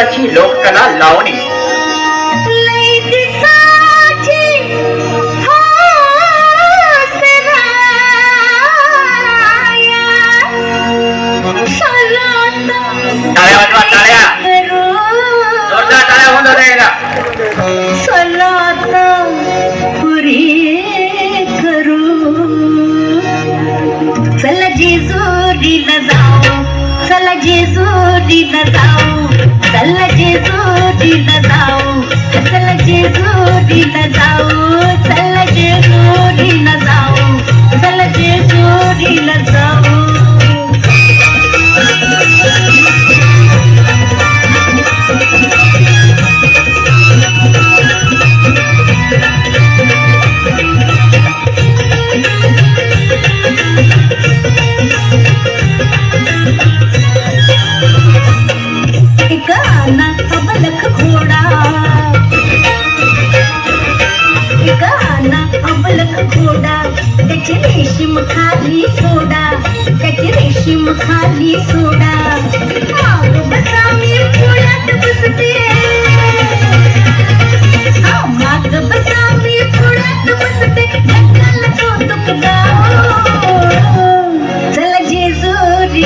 दिवसाची लोककला लावणी. टाळ्या वाजवा टाळ्या. जोरदार टाळ्या होऊन करू. चल जिजोरीला जाऊ. चल जेजू दिन जाऊ चल जेजू दिन जाऊ चल जेजू दिन जाऊ खाली सोडा त्याची रेशीम खाली सोडा. बसा मी फुलात बसते. माग बसा मी फुलात बसते. जगाला कौतुक गाओ चला जेजुरी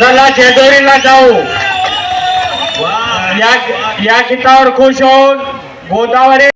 चला जेजुरीला जाऊ. या या गीतावर खुश होऊन गोदावरी